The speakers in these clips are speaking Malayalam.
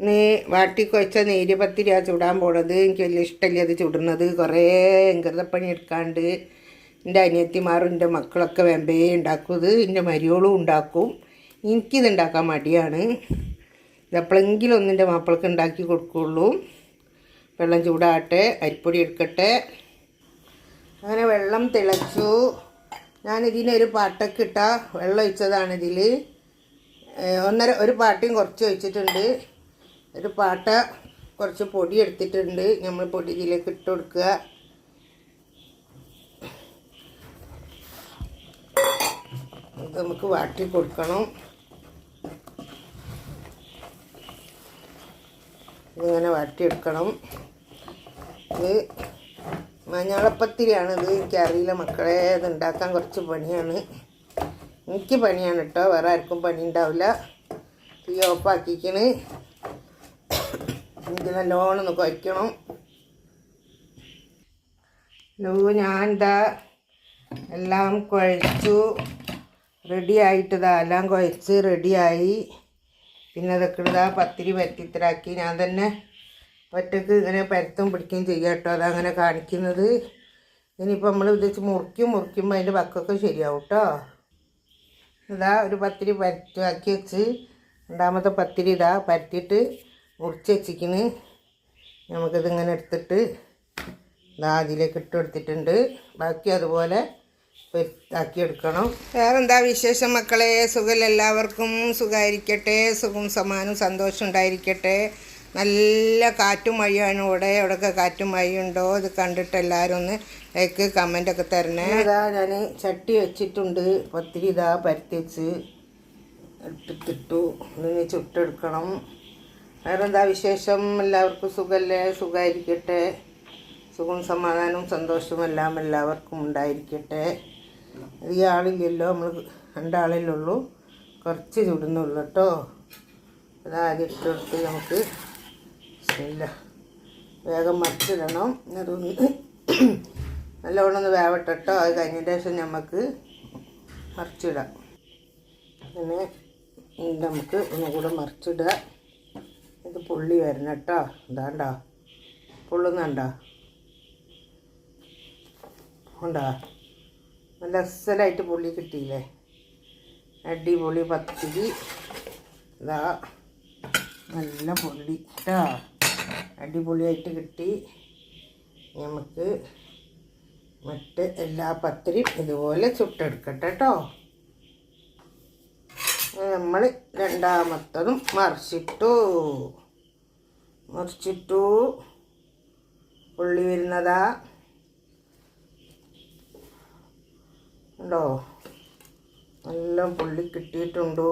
നീ വാട്ടി കുഴച്ച നീര് പത്തിരിയാ ചൂടാൻ പോണത്. എനിക്ക് വലിയ ഇഷ്ടമില്ല അത് ചുടുന്നത്. കുറേ എങ്കൃതപ്പണി എടുക്കാണ്ട് എന്റെ അനിയത്തിമാരും എന്റെ മക്കളൊക്കെ വെമ്പേ ഉണ്ടാക്കും എന്റെ മരിയോളും ഉണ്ടാക്കും എനിക്കിത് ഉണ്ടാക്കാൻ മടിയാണ്. ഇതെപ്പോഴെങ്കിലും ഒന്ന് എന്റെ മാപ്പിളക്ക് ഉണ്ടാക്കി കൊടുക്കുള്ളൂ. വെള്ളം ചൂടാകട്ടെ അരിപ്പൊടി എടുക്കട്ടെ. അങ്ങനെ വെള്ളം തിളച്ചു. ഞാനിതിനൊരു പാട്ടൊക്കെ ഇട്ട വെള്ളം ഒഴിച്ചതാണിതിൽ ഒന്നര ഒരു പാട്ടിയും കുറച്ച് ഒഴിച്ചിട്ടുണ്ട്. ഒരു പാട്ട കുറച്ച് പൊടി എടുത്തിട്ടുണ്ട്. നമ്മൾ പൊടി ഇതിലേക്ക് ഇട്ട് കൊടുക്കുക. ഇത് നമുക്ക് വാട്ടി കൊടുക്കണം. ഇതിങ്ങനെ വാട്ടിയെടുക്കണം ഇത് മഞ്ഞളപ്പത്തിരിയാണ്. ഇത് എനിക്കറിയില്ല മക്കളെ ഇത് ഉണ്ടാക്കാൻ കുറച്ച് പണിയാണ്. എനിക്ക് പണിയാണ് കേട്ടോ. വേറെ ആർക്കും പണി ഉണ്ടാവില്ല. തീ ഓഫാക്കിക്കണ് എനിക്ക് നല്ലോണം ഒന്ന് കുഴക്കണം ലോ ഞാൻ എന്താ എല്ലാം കുഴച്ചു. റെഡി ആയിട്ടതാ എല്ലാം കുഴച്ച് റെഡിയായി പിന്നെ അതൊക്കെ ഇതാ പത്തിരി പരത്തിത്തരാക്കി ഞാൻ തന്നെ ഒറ്റയ്ക്ക് ഇങ്ങനെ പരത്തും പിടിക്കുകയും ചെയ്യുക കേട്ടോ. അതങ്ങനെ കാണിക്കുന്നത്. ഇനിയിപ്പോൾ നമ്മൾ ഇത് മുറിക്കും മുറിക്കുമ്പോൾ അതിന്റെ വക്കൊക്കെ ശരിയാവും കേട്ടോ. ഇതാ ഒരു പത്തിരി പരത്താക്കി വെച്ച്. രണ്ടാമത്തെ പത്തിരി ഇതാ പരത്തിയിട്ട് മുറിച്ച് വെച്ചിരിക്കുന്നു നമുക്കിത് ഇങ്ങനെ എടുത്തിട്ട് ഇതാ അതിലേക്ക് ഇട്ട് കൊടുത്തിട്ടുണ്ട്. ബാക്കി അതുപോലെ ആക്കി എടുക്കണം. വേറെന്താ വിശേഷം മക്കളെ? സുഖം എല്ലാവർക്കും സുഖമായിരിക്കട്ടെ സുഖം സമാനം സന്തോഷം ഉണ്ടായിരിക്കട്ടെ. നല്ല കാറ്റും മഴയാണ് ഇവിടെ. ഇവിടെയൊക്കെ കാറ്റും മഴയുണ്ടോ ഇത് കണ്ടിട്ട് എല്ലാവരും ഒന്ന് ലൈക്ക് കമന്റൊക്കെ തരണേ. ഇതാ ഞാൻ ചട്ടി വെച്ചിട്ടുണ്ട്. ഒത്തിരി ഇതാ പരുത്തി വെച്ച് എടുത്തിട്ടിട്ടു ഇതിന് ചുട്ടെടുക്കണം. വേറെന്താ വിശേഷം? എല്ലാവർക്കും സുഖമല്ലേ സുഖമായിരിക്കട്ടെ സുഖവും സമാധാനവും സന്തോഷവും എല്ലാം എല്ലാവർക്കും ഉണ്ടായിരിക്കട്ടെ. ഈ ആളില്ലല്ലോ നമ്മൾ രണ്ടാളിലുള്ളൂ. കുറച്ച് ചുടുന്നുള്ളൂ കേട്ടോ. അതാദ്യം ഇട്ടെടുത്ത് നമുക്ക് ഇല്ല വേഗം മറിച്ചിടണം. അതൊന്ന് നല്ലോണം ഒന്ന് വേവട്ടെ അത് കഴിഞ്ഞതിന് ശേഷം നമുക്ക് മറിച്ചിടാം. പിന്നെ നമുക്ക് ഒന്നുകൂടെ മറിച്ചിടുക. ഇത് പുള്ളി വരണം കേട്ടോ ഇതാണ്ടോ. പൊള്ളുന്നുണ്ടോ. ഉണ്ടോ? നല്ല അസലായിട്ട് പുള്ളി കിട്ടിയില്ലേ? അടിപൊളി പത്തിരി. ഇതാ. നല്ല പുള്ളി കേട്ടോ അടിപൊളിയായിട്ട് കിട്ടി. നമുക്ക് മറ്റ് എല്ലാ പത്തിരിയും ഇതുപോലെ ചുട്ടെടുക്കട്ടെ കേട്ടോ നമ്മൾ രണ്ടാമത്തതും മറിച്ചിട്ടു. മറിച്ചിട്ടു. ഉള്ളി വരുന്നതാ. ഉണ്ടോ നല്ല പുള്ളി കിട്ടിയിട്ടുണ്ടു.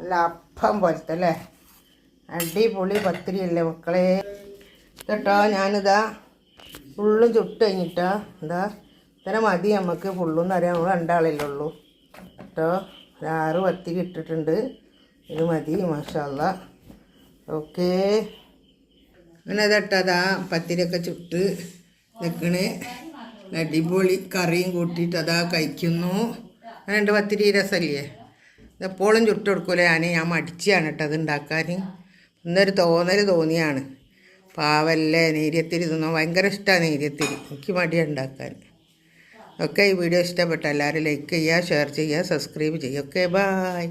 നല്ല അപ്പം പോലത്തെ അല്ലേ? അടിപൊളി പത്തിരിയല്ലേ മക്കളെ? കേട്ടോ ഞാനിതാ ഫുള്ളും ചുട്ട് കഴിഞ്ഞിട്ടാ എന്താ? ഇത്ര മതി നമുക്ക് ഫുള്ളും അറിയാം നമ്മൾ രണ്ടാളല്ലേ ഉള്ളൂ. കേട്ടോ? ഒരു ആറ് പത്തിരി ഇട്ടിട്ടുണ്ട്. ഇത് മതി മാഷല്ല ഓക്കേ. അങ്ങനെ ഇതട്ടതാ പത്തിരൊക്കെ ചുട്ട് നിൽക്കണേ അടിപൊളി കറിയും കൂട്ടിയിട്ട് അതാ കഴിക്കുന്നു. രണ്ട് പത്തിരി രസമല്ലേ? ഇതെപ്പോഴും ചുട്ട് കൊടുക്കൂല ഞാൻ ഞാൻ മടിച്ചാണ് കേട്ടോ അത് ഉണ്ടാക്കാൻ ഇന്നൊരു തോന്നൽ തോന്നിയാണ്. പാവല്ലേ നീര്യത്തിരി തിന്നാൻ ഭയങ്കര ഇഷ്ടമാണ് നീര്യത്തിരി. എനിക്ക് മടിയാണ് ഉണ്ടാക്കാൻ. ഒക്കെ ഈ വീഡിയോ ഇഷ്ടപ്പെട്ട എല്ലാവരും ലൈക്ക് ചെയ്യുക ഷെയർ ചെയ്യുക സബ്സ്ക്രൈബ് ചെയ്യുക. Okay bye